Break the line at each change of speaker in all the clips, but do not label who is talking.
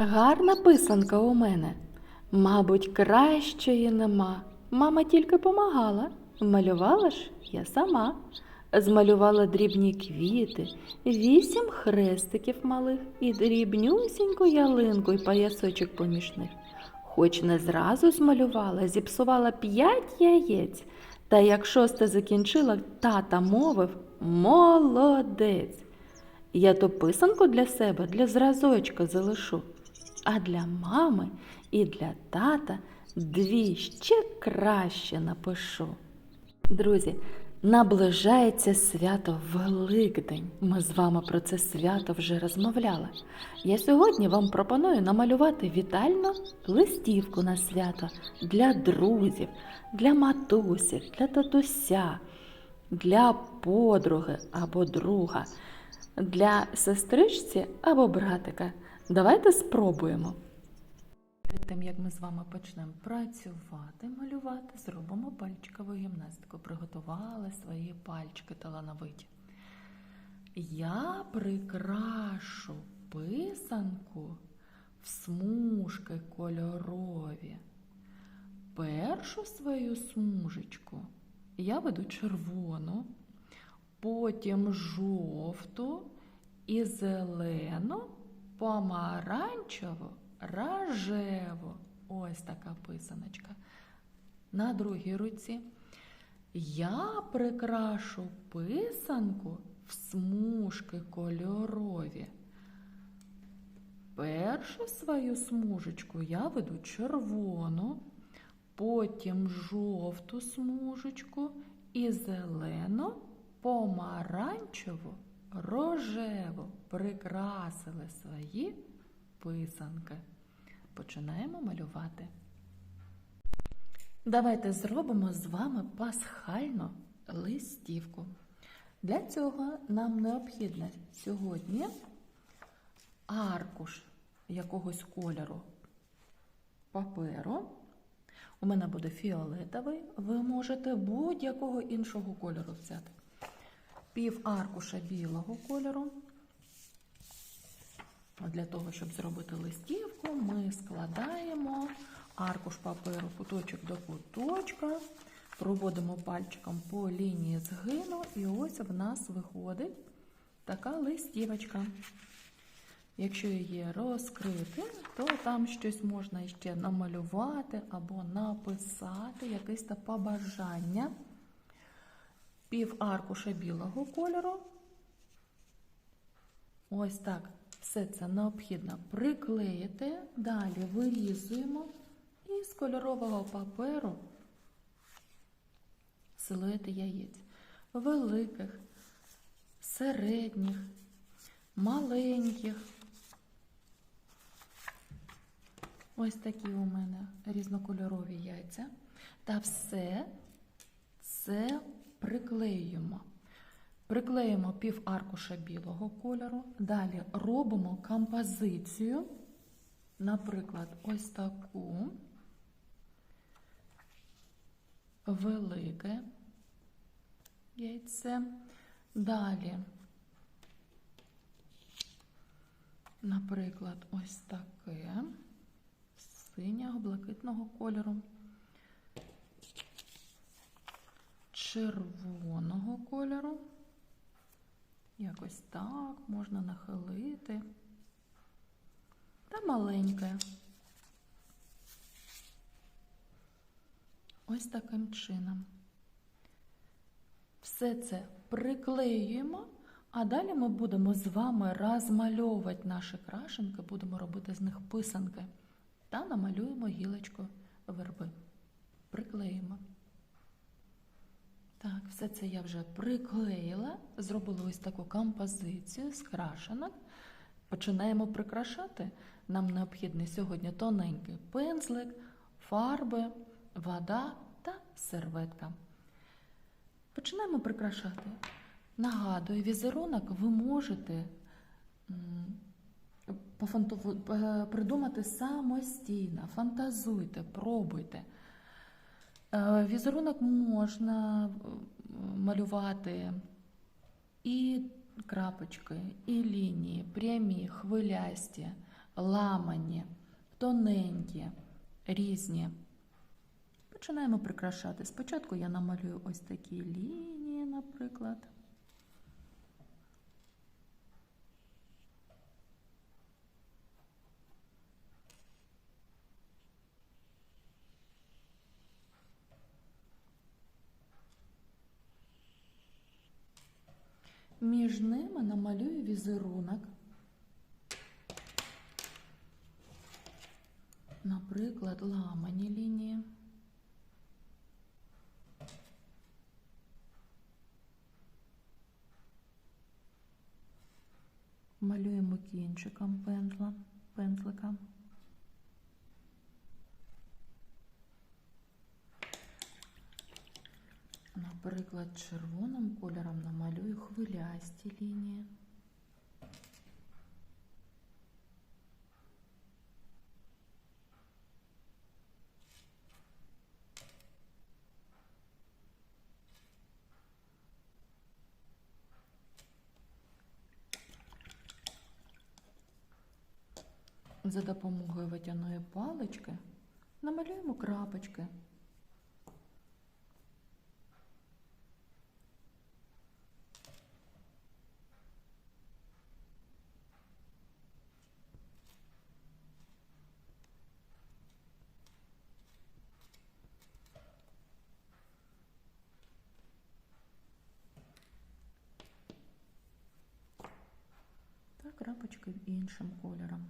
Гарна писанка у мене. Мабуть, кращої нема. Мама тільки помагала. Малювала ж я сама. Змалювала дрібні квіти, вісім хрестиків малих і дрібнюсіньку ялинку й паясочок поміж них. Хоч не зразу змалювала, зіпсувала п'ять яєць. Та як шосте закінчила, тата мовив молодець. Я то писанку для себе, для зразочка залишу, а для мами і для тата дві ще краще напишу. Друзі, наближається свято Великдень. Ми з вами про це свято вже розмовляли. Я сьогодні вам пропоную намалювати вітальну листівку на свято для друзів, для матусів, для татуся, для подруги або друга, для сестричці або братика. Давайте спробуємо. Перед тим, як ми з вами почнемо працювати, малювати, зробимо пальчикову гімнастику. Приготували свої пальчики талановиті. Я прикрашу писанку в смужки кольорові. Першу свою смужечку я веду червону, потім жовту і зелену, помаранчеву, рожеву. Ось така писаночка. На другій руці я прикрашу писанку в смужки кольорові. Першу свою смужечку я веду червону, потім жовту смужечку і зелену, помаранчеву, рожеву прикрасили свої писанки. Починаємо малювати. Давайте зробимо з вами пасхальну листівку. Для цього нам необхідно сьогодні аркуш якогось кольору паперу. У мене буде фіолетовий, ви можете будь-якого іншого кольору взяти. Пів аркуша білого кольору. Для того, щоб зробити листівку, ми складаємо аркуш паперу куточок до куточка, проводимо пальчиком по лінії згину, і ось в нас виходить така листівочка. Якщо її розкрити, то там щось можна ще намалювати або написати, якесь побажання. Пів аркуша білого кольору. Ось так. Все це необхідно приклеїти. Далі вирізуємо і з кольорового паперу силуети яєць. Великих, середніх, маленьких. Ось такі у мене різнокольорові яйця. Та все це приклеюємо. Приклеїмо пів аркуша білого кольору. Далі робимо композицію, наприклад, ось таку велике яйце. Далі, наприклад, ось таке синього, блакитного кольору, червоного кольору. Якось так можна нахилити. Та маленьке. Ось таким чином. Все це приклеюємо, а далі ми будемо з вами розмальовувати наші крашенки, будемо робити з них писанки та намалюємо гілочку верби. Приклеїмо. Все це я вже приклеїла, зробила ось таку композицію з крашенок. Починаємо прикрашати. Нам необхідний сьогодні тоненький пензлик, фарби, вода та серветка. Починаємо прикрашати. Нагадую, візерунок ви можете придумати самостійно, фантазуйте, пробуйте. Е, Візерунок можна малювати і крапочки, і лінії, прямі, хвилясті, ламані, тоненькі, різні. Починаємо прикрашати. Спочатку я намалюю ось такі лінії, наприклад. Між ними намалюю візерунок. Наприклад, ламані лінії. Малюємо кінчиком пензла, пензлика. Наприклад, червоним кольором намалюю хвилясті лінії. За допомогою водяної палички намалюємо крапочки. Крапочки іншим кольором.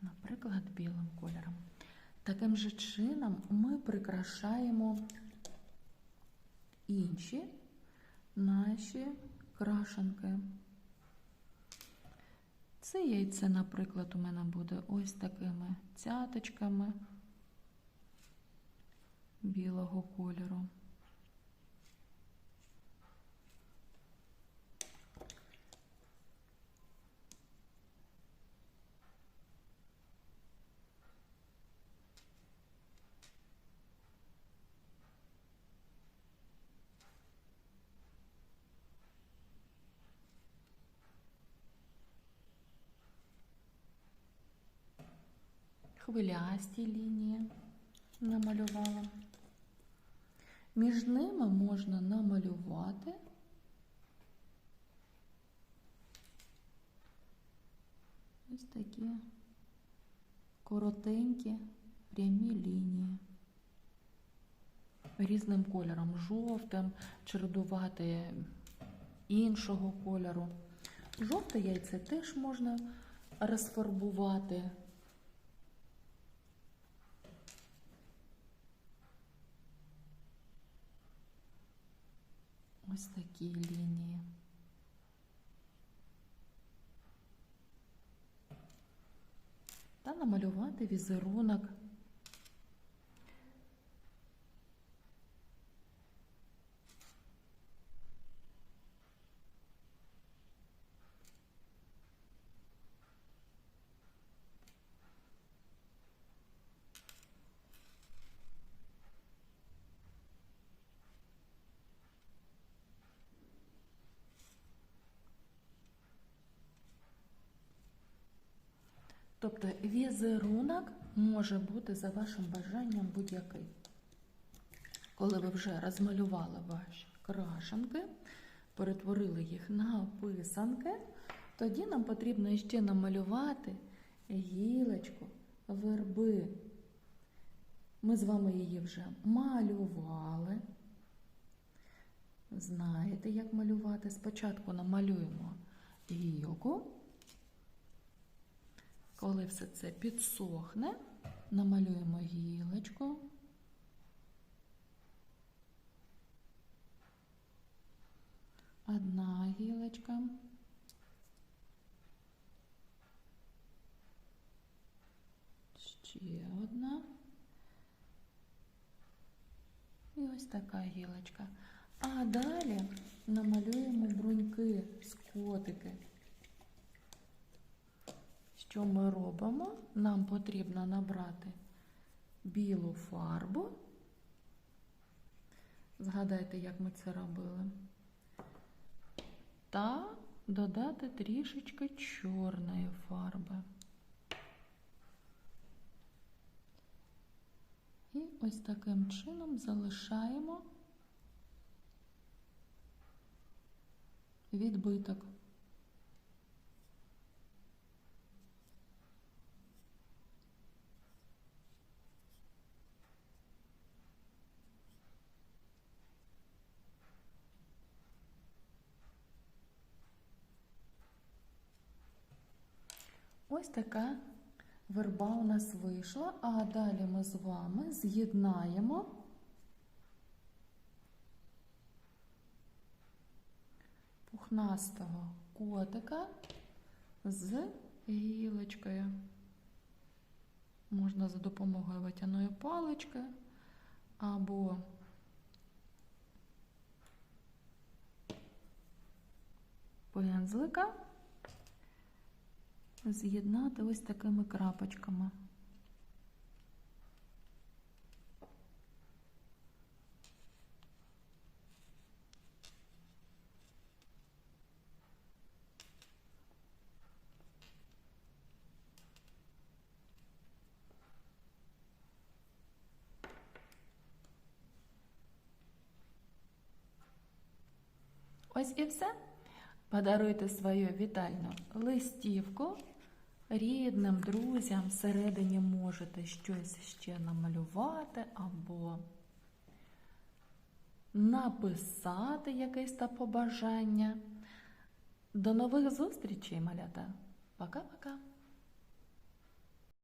Наприклад, білим кольором. Таким же чином ми прикрашаємо інші наші крашенки. Це яйце, наприклад, у мене буде ось такими цяточками білого кольору. Хвилясті лінії намалювала. Між ними можна намалювати ось такі коротенькі прямі лінії. Різним кольором, жовтим, чередувати іншого кольору. Жовте яйце теж можна розфарбувати. Ось такі лінії. Та намалювати візерунок. Тобто візерунок може бути за вашим бажанням будь-який. Коли ви вже розмалювали ваші крашенки, перетворили їх на писанки, тоді нам потрібно ще намалювати гілочку верби. Ми з вами її вже малювали. Знаєте, як малювати? Спочатку намалюємо гілку. Коли все це підсохне, намалюємо гілочку. Одна гілочка. Ще одна. І ось така гілочка. А далі намалюємо бруньки з котики. Що ми робимо? Нам потрібно набрати білу фарбу. Згадайте, як ми це робили. та додати трішечки чорної фарби. І ось таким чином залишаємо відбиток. Ось така верба у нас вийшла, а далі ми з вами з'єднаємо пухнастого котика з гілочкою. Можна за допомогою витяної палички або пензлика з'єднати ось такими крапочками. Ось і все. Подаруйте свою вітальну листівку. Рідним, друзям всередині можете щось ще намалювати або написати якесь та побажання. До нових зустрічей, малята. Пока-пока.